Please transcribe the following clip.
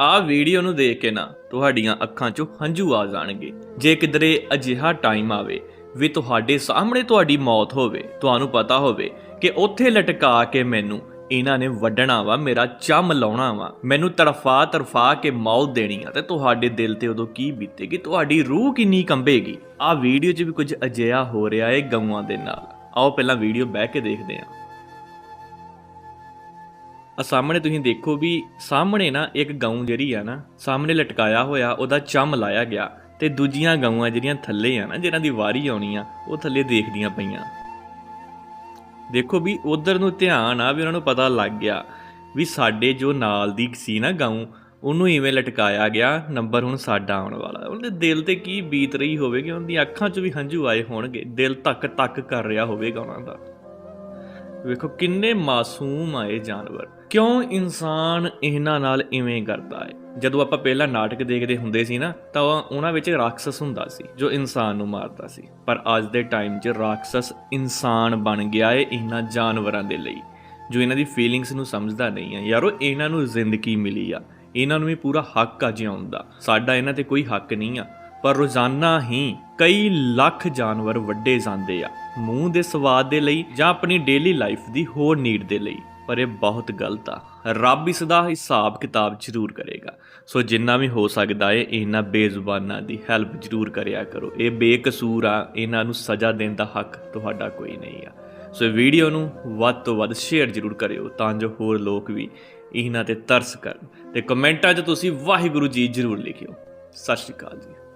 ਆਹ ਵੀਡੀਓ ਨੂੰ ਦੇਖ ਕੇ ਨਾ ਤੁਹਾਡੀਆਂ ਅੱਖਾਂ 'ਚੋਂ ਹੰਝੂ ਆ ਜਾਣਗੇ। ਜੇ ਕਿਧਰੇ ਅਜਿਹਾ ਟਾਈਮ ਆਵੇ ਵੀ ਤੁਹਾਡੇ ਸਾਹਮਣੇ ਤੁਹਾਡੀ ਮੌਤ ਹੋਵੇ, ਤੁਹਾਨੂੰ ਪਤਾ ਹੋਵੇ ਕਿ ਉੱਥੇ ਲਟਕਾ ਕੇ ਮੈਨੂੰ ਇਹਨਾਂ ਨੇ ਵੱਢਣਾ ਵਾ, ਮੇਰਾ ਚੰਮ ਲਾਉਣਾ ਵਾ, ਮੈਨੂੰ ਤੜਫਾ ਤੜਫਾ ਕੇ ਮੌਤ ਦੇਣੀ ਆ, ਤੇ ਤੁਹਾਡੇ ਦਿਲ ਤੇ ਉਦੋਂ ਕੀ ਬੀਤੇਗੀ, ਤੁਹਾਡੀ ਰੂਹ ਕਿੰਨੀ ਕੰਬੇਗੀ? ਆਹ ਵੀਡੀਓ 'ਚ ਵੀ ਕੁਝ ਅਜਿਹਾ ਹੋ ਰਿਹਾ ਏ ਗਊਆਂ ਦੇ ਨਾਲ। ਆਓ ਪਹਿਲਾਂ ਵੀਡੀਓ ਬਹਿ ਕੇ ਦੇਖਦੇ ਹਾਂ ਆ ਸਾਹਮਣੇ ਤੁਸੀਂ ਦੇਖੋ ਵੀ ਸਾਹਮਣੇ ਨਾ ਇੱਕ ਗਊ ਜਿਹੜੀ ਆ ਨਾ, ਸਾਹਮਣੇ ਲਟਕਾਇਆ ਹੋਇਆ, ਉਹਦਾ ਚੰਮ ਲਾਇਆ ਗਿਆ ਤੇ ਦੂਜੀਆਂ ਗਊਆਂ ਜਿਹੜੀਆਂ ਥੱਲੇ ਆ ਨਾ, ਜਿਹਨਾਂ ਦੀ ਵਾਰੀ ਆਉਣੀ ਆ, ਉਹ ਥੱਲੇ ਦੇਖਦੀਆਂ ਪਈਆਂ। ਦੇਖੋ ਵੀ ਉਧਰ ਨੂੰ ਧਿਆਨ ਆ ਵੀ ਉਹਨਾਂ ਨੂੰ ਪਤਾ ਲੱਗ ਗਿਆ ਵੀ ਸਾਡੇ ਜੋ ਨਾਲ ਦੀ ਸੀ ਨਾ ਗਊ, ਉਹਨੂੰ ਇਵੇਂ ਲਟਕਾਇਆ ਗਿਆ, ਨੰਬਰ ਹੁਣ ਸਾਡਾ ਆਉਣ ਵਾਲਾ। ਉਹਦੇ ਦਿਲ ਤੇ ਕੀ ਬੀਤ ਰਹੀ ਹੋਵੇਗੀ ਉਹਨਾਂ ਅੱਖਾਂ 'ਚ ਵੀ ਹੰਝੂ ਆਏ ਹੋਣਗੇ, ਦਿਲ ਧੱਕ ਤੱਕ ਕਰ ਰਿਹਾ ਹੋਵੇਗਾ ਉਹਨਾਂ ਦਾ। ਵੇਖੋ, ਕਿੰਨੇ ਮਾਸੂਮ ਆਏ ਜਾਨਵਰ। ਕਿਉਂ ਇਨਸਾਨ ਇਹਨਾਂ ਨਾਲ ਇਵੇਂ ਕਰਦਾ ਹੈ ਜਦੋਂ ਆਪਾਂ ਪਹਿਲਾਂ ਨਾਟਕ ਦੇਖਦੇ ਹੁੰਦੇ ਸੀ ਨਾ, ਤਾਂ ਉਹਨਾਂ ਵਿੱਚ ਰਾਖਸਸ ਹੁੰਦਾ ਸੀ, ਜੋ ਇਨਸਾਨ ਨੂੰ ਮਾਰਦਾ ਸੀ। ਪਰ ਅੱਜ ਦੇ ਟਾਈਮ 'ਚ ਰਾਖਸਸ ਇਨਸਾਨ ਬਣ ਗਿਆ ਹੈ ਇਹਨਾਂ ਜਾਨਵਰਾਂ ਦੇ ਲਈ, ਜੋ ਇਹਨਾਂ ਦੀ ਫੀਲਿੰਗਸ ਨੂੰ ਸਮਝਦਾ ਨਹੀਂ ਆ। ਯਾਰੋ, ਇਹਨਾਂ ਨੂੰ ਜ਼ਿੰਦਗੀ ਮਿਲੀ ਆ। ਇਹਨਾਂ ਨੂੰ ਵੀ ਪੂਰਾ ਹੱਕ ਆ ਜਿਉਣ ਦਾ। ਸਾਡਾ ਇਹਨਾਂ ਤੇ ਕੋਈ ਹੱਕ ਨਹੀਂ ਆ। ਪਰ ਰੋਜ਼ਾਨਾ ਹੀ ਕਈ ਲੱਖ ਜਾਨਵਰ ਵੱਡੇ ਜਾਂਦੇ ਆ, ਮੂੰਹ ਦੇ ਸਵਾਦ ਦੇ ਲਈ ਜਾਂ ਆਪਣੀ ਡੇਲੀ ਲਾਈਫ ਦੀ ਹੋਰ ਨੀਡ ਦੇ ਲਈ। ਪਰ ਇਹ ਬਹੁਤ ਗਲਤ ਆ। ਰੱਬ ਇਸ ਦਾ ਹਿਸਾਬ ਕਿਤਾਬ ਜ਼ਰੂਰ ਕਰੇਗਾ। ਸੋ ਜਿੰਨਾ ਵੀ ਹੋ ਸਕਦਾ ਹੈ ਇਹਨਾਂ ਬੇਜ਼ੁਬਾਨਾਂ ਦੀ ਹੈਲਪ ਜ਼ਰੂਰ ਕਰਿਆ ਕਰੋ। ਇਹ ਬੇਕਸੂਰ ਆ, ਇਹਨਾਂ ਨੂੰ ਸਜ਼ਾ ਦੇਣ ਦਾ ਹੱਕ ਤੁਹਾਡਾ ਕੋਈ ਨਹੀਂ ਆ। ਸੋ ਇਹ ਵੀਡੀਓ ਨੂੰ ਵੱਧ ਤੋਂ ਵੱਧ ਸ਼ੇਅਰ ਜ਼ਰੂਰ ਕਰਿਓ, ਤਾਂ ਜੋ ਹੋਰ ਲੋਕ ਵੀ ਇਹਨਾਂ ਤੇ ਤਰਸ ਕਰਨ। ਤੇ ਕਮੈਂਟਾਂ 'ਚ ਤੁਸੀਂ ਵਾਹਿਗੁਰੂ ਜੀ ਜ਼ਰੂਰ ਲਿਖਿਓ। ਸਤਿ ਸ਼੍ਰੀ ਅਕਾਲ ਜੀ।